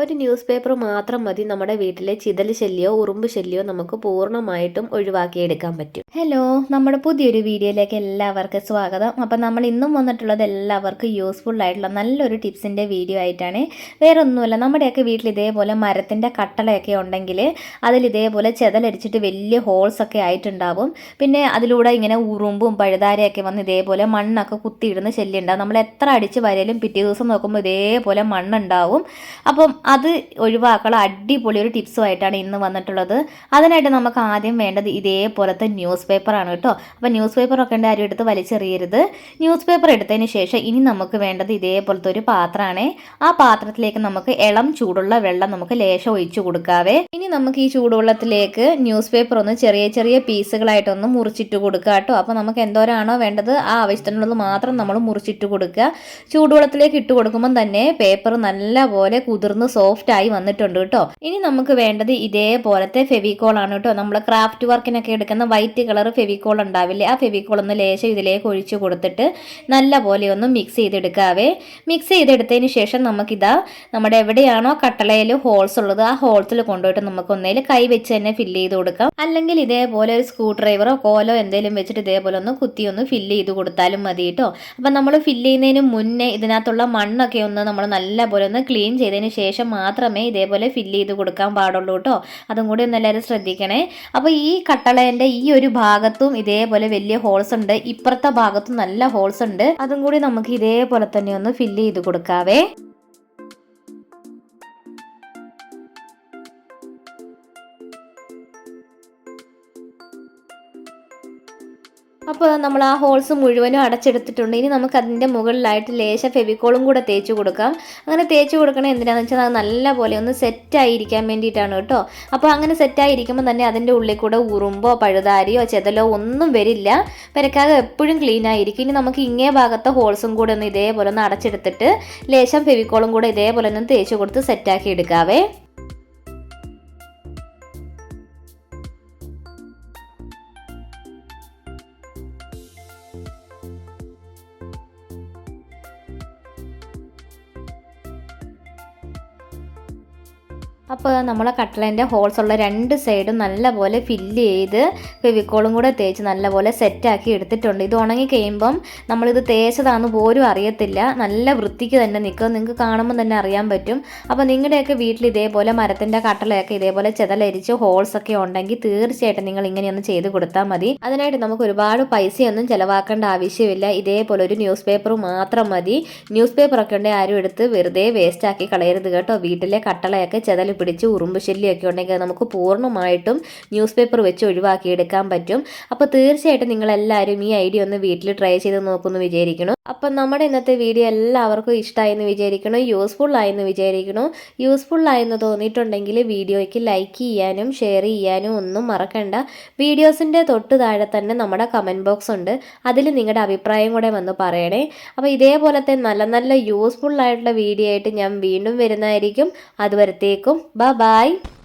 ഒരു news paper മാത്രം മതി. നമ്മുടെ വീട്ടിലെ ചിതൽ ശല്യമോ ഉറുമ്പ് ശല്യമോ നമുക്ക് പൂർണമായിട്ടും ഒഴിവാക്കിയെടുക്കാൻ പറ്റും. ഹലോ നമ്മുടെ പുതിയൊരു വീഡിയോയിലേക്ക് എല്ലാവർക്കും സ്വാഗതം. അപ്പം നമ്മൾ ഇന്നും വന്നിട്ടുള്ളത് എല്ലാവർക്കും യൂസ്ഫുൾ ആയിട്ടുള്ള നല്ലൊരു ടിപ്സിന്റെ വീഡിയോ ആയിട്ടാണ്. വേറെ ഒന്നുമല്ല നമ്മുടെയൊക്കെ വീട്ടിൽ ഇതേപോലെ മരത്തിന്റെ കട്ടളയൊക്കെ ഉണ്ടെങ്കിൽ അതിൽ ഇതേപോലെ ചെതലരിച്ചിട്ട് വലിയ ഹോൾസ് ഒക്കെ ആയിട്ടുണ്ടാവും. പിന്നെ അതിലൂടെ ഇങ്ങനെ ഉറുമ്പും പഴുതാരയൊക്കെ വന്ന് ഇതേപോലെ മണ്ണൊക്കെ കുത്തിയിടുന്ന ശല്യം ഉണ്ടാവും. നമ്മൾ എത്ര അടിച്ച് വരലും പിറ്റേ ദിവസം നോക്കുമ്പോൾ ഇതേപോലെ മണ്ണുണ്ടാവും. അപ്പം അത് ഒഴിവാക്കാനുള്ള അടിപൊളി ഒരു ടിപ്സുമായിട്ടാണ് ഇന്ന് വന്നിട്ടുള്ളത്. അതിനായിട്ട് നമുക്ക് ആദ്യം വേണ്ടത് ഇതേപോലത്തെ ന്യൂസ് പേപ്പറാണ് കേട്ടോ. അപ്പോൾ ന്യൂസ് പേപ്പറൊക്കെ ഉണ്ട് ആരും എടുത്ത് വലിച്ചെറിയരുത്. ന്യൂസ് പേപ്പർ എടുത്തതിന് ശേഷം ഇനി നമുക്ക് വേണ്ടത് ഇതേപോലത്തെ ഒരു പാത്രമാണ്. ആ പാത്രത്തിലേക്ക് നമുക്ക് ഇളം ചൂടുള്ള വെള്ളം നമുക്ക് ലേശം ഒഴിച്ചു കൊടുക്കാവേ. ഇനി നമുക്ക് ഈ ചൂടുവെള്ളത്തിലേക്ക് ന്യൂസ് പേപ്പർ ഒന്ന് ചെറിയ ചെറിയ പീസുകളായിട്ടൊന്ന് മുറിച്ചിട്ട് കൊടുക്കുക കേട്ടോ. അപ്പോൾ നമുക്ക് എന്തോരാണോ വേണ്ടത് ആ ആവശ്യത്തിനുള്ളത് മാത്രം നമ്മൾ മുറിച്ചിട്ട് കൊടുക്കുക. ചൂടുവെള്ളത്തിലേക്ക് ഇട്ട് കൊടുക്കുമ്പോൾ തന്നെ പേപ്പർ നല്ലപോലെ കുതിർന്ന് സോഫ്റ്റ് ആയി വന്നിട്ടുണ്ട് കേട്ടോ. ഇനി നമുക്ക് വേണ്ടത് ഇതേപോലത്തെ ഫെവിക്കോൾ ആണ് കേട്ടോ. നമ്മൾ ക്രാഫ്റ്റ് വർക്കിനൊക്കെ എടുക്കുന്ന വൈറ്റ് കളർ ഫെവിക്കോൾ ഉണ്ടാവില്ലേ? ആ ഫെവിക്കോൾ ഒന്ന് ലേശം ഇതിലേക്ക് ഒഴിച്ചു കൊടുത്തിട്ട് നല്ല പോലെ ഒന്ന് മിക്സ് ചെയ്തെടുക്കാവേ. മിക്സ് ചെയ്തെടുത്തതിന് ശേഷം നമുക്കിതാ നമ്മുടെ എവിടെയാണോ കട്ടളയിൽ ഹോൾസ് ഉള്ളത് ആ ഹോൾസിൽ കൊണ്ടുപോയിട്ട് നമുക്ക് ഒന്നേൽ കൈ വെച്ച് തന്നെ ഫില്ല് ചെയ്ത് കൊടുക്കാം. അല്ലെങ്കിൽ ഇതേപോലെ ഒരു സ്ക്രൂ ഡ്രൈവറോ കോലോ എന്തെങ്കിലും വെച്ചിട്ട് ഇതേപോലെ ഒന്ന് കുത്തി ഒന്ന് ഫില്ല് ചെയ്ത് കൊടുത്താലും മതി കേട്ടോ. അപ്പം നമ്മൾ ഫില്ല് ചെയ്യുന്നതിന് മുന്നേ ഇതിനകത്തുള്ള മണ്ണൊക്കെ ഒന്ന് നമ്മൾ നല്ല പോലെ ഒന്ന് ക്ലീൻ ചെയ്തതിന് ശേഷം മാത്രമേ ഇതേപോലെ ഫില്ല് ചെയ്ത് കൊടുക്കാൻ പാടുള്ളൂ കേട്ടോ അതും കൂടി ഒന്ന് എല്ലാവരും ശ്രദ്ധിക്കണേ. അപ്പോൾ ഈ കട്ടളേന്റെ ഈ ഒരു ഭാഗത്തും ഇതേപോലെ വലിയ ഹോൾസ് ഉണ്ട്. ഇപ്പുറത്തെ ഭാഗത്തും നല്ല ഹോൾസ് ഉണ്ട്. അതും കൂടി നമുക്ക് ഇതേപോലെ തന്നെ ഒന്ന് ഫില്ല് ചെയ്ത് കൊടുക്കാവേ. അപ്പോൾ നമ്മൾ ആ ഹോൾസ് മുഴുവനും അടച്ചെടുത്തിട്ടുണ്ട്. ഇനി നമുക്ക് അതിന്റെ മുകളിലായിട്ട് ലേശ ഫെവിക്കോളും കൂടെ തേച്ച് കൊടുക്കാം. അങ്ങനെ തേച്ച് കൊടുക്കണേ എന്തിനാണെന്ന് വെച്ചാൽ അത് നല്ല പോലെ ഒന്ന് സെറ്റായിരിക്കാൻ വേണ്ടിയിട്ടാണ് കേട്ടോ. അപ്പോൾ അങ്ങനെ സെറ്റായിരിക്കുമ്പോൾ തന്നെ അതിന്റെ ഉള്ളിൽ കൂടെ ഉറുമ്പോ പഴുതാരിയോ ചെതലോ ഒന്നും വരില്ല. പെരക്കാകെ എപ്പോഴും ക്ലീൻ ആയിരിക്കും. ഇനി നമുക്ക് ഇങ്ങേ ഭാഗത്തെ ഹോൾസും കൂടെ ഒന്ന് ഇതേപോലെ ഒന്ന് അടച്ചെടുത്തിട്ട് ലേശം ഫെവിക്കോളും കൂടെ ഇതേപോലെ ഒന്ന് തേച്ച് കൊടുത്ത് സെറ്റാക്കി എടുക്കാവേ. അപ്പോൾ നമ്മളെ കട്ട്ലേന്റെ ഹോൾസ് ഉള്ള രണ്ട് സൈഡും നല്ലപോലെ ഫില്ല് ചെയ്ത് ഫെവിക്കോളും കൂടെ തേച്ച് നല്ലപോലെ സെറ്റാക്കി എടുത്തിട്ടുണ്ട്. ഇത് ഉണങ്ങി കഴിയുമ്പം നമ്മളിത് തേച്ചതാണെന്ന് പോലും അറിയത്തില്ല. നല്ല വൃത്തിക്ക് തന്നെ നിൽക്കും. നിങ്ങൾക്ക് കാണുമ്പോൾ തന്നെ അറിയാൻ പറ്റും. അപ്പോൾ നിങ്ങളുടെയൊക്കെ വീട്ടിൽ ഇതേപോലെ മരത്തിന്റെ കട്ടലയൊക്കെ ഇതേപോലെ ചെതലരിച്ച് ഹോൾസ് ഒക്കെ ഉണ്ടെങ്കിൽ തീർച്ചയായിട്ടും നിങ്ങൾ ഇങ്ങനെയൊന്ന് ചെയ്ത് കൊടുത്താൽ മതി. അതിനായിട്ട് നമുക്ക് ഒരുപാട് പൈസയൊന്നും ചിലവാക്കേണ്ട ആവശ്യമില്ല. ഇതേപോലെ ഒരു ന്യൂസ് പേപ്പർ മാത്രം മതി. ന്യൂസ് പേപ്പറൊക്കെ ഉണ്ടെങ്കിൽ ആരും എടുത്ത് വെറുതെ വേസ്റ്റാക്കി കളയരുത് കേട്ടോ. വീട്ടിലെ കട്ടളയൊക്കെ ചെതൽ പിടിച്ച് ഉറുമ്പ് ശല്യമൊക്കെ ഉണ്ടെങ്കിൽ നമുക്ക് പൂർണമായിട്ടും ന്യൂസ് പേപ്പർ വെച്ച് ഒഴിവാക്കിയെടുക്കാൻ പറ്റും. അപ്പോൾ തീർച്ചയായിട്ടും നിങ്ങളെല്ലാവരും ഈ ഐഡിയ ഒന്ന് വീട്ടിൽ ട്രൈ ചെയ്ത് നോക്കുമെന്ന് വിചാരിക്കണം അപ്പം നമ്മുടെ ഇന്നത്തെ വീഡിയോ എല്ലാവർക്കും ഇഷ്ടമായെന്ന് വിചാരിക്കണം യൂസ്ഫുൾ ആയെന്ന് വിചാരിക്കണം യൂസ്ഫുൾ ആയെന്ന് തോന്നിയിട്ടുണ്ടെങ്കിൽ വീഡിയോയ്ക്ക് ലൈക്ക് ചെയ്യാനും ഷെയർ ചെയ്യാനും ഒന്നും മറക്കണ്ട. വീഡിയോസിന്റെ തൊട്ട് താഴെ തന്നെ നമ്മുടെ കമന്റ് ബോക്സ് ഉണ്ട്. അതിൽ നിങ്ങളുടെ അഭിപ്രായം കൂടെ വന്ന് പറയണേ. അപ്പോൾ ഇതേപോലത്തെ നല്ല നല്ല യൂസ്ഫുൾ ആയിട്ടുള്ള വീഡിയോ ആയിട്ട് ഞാൻ വീണ്ടും വരുന്നതായിരിക്കും. അതുവരത്തേക്കും Bye-bye.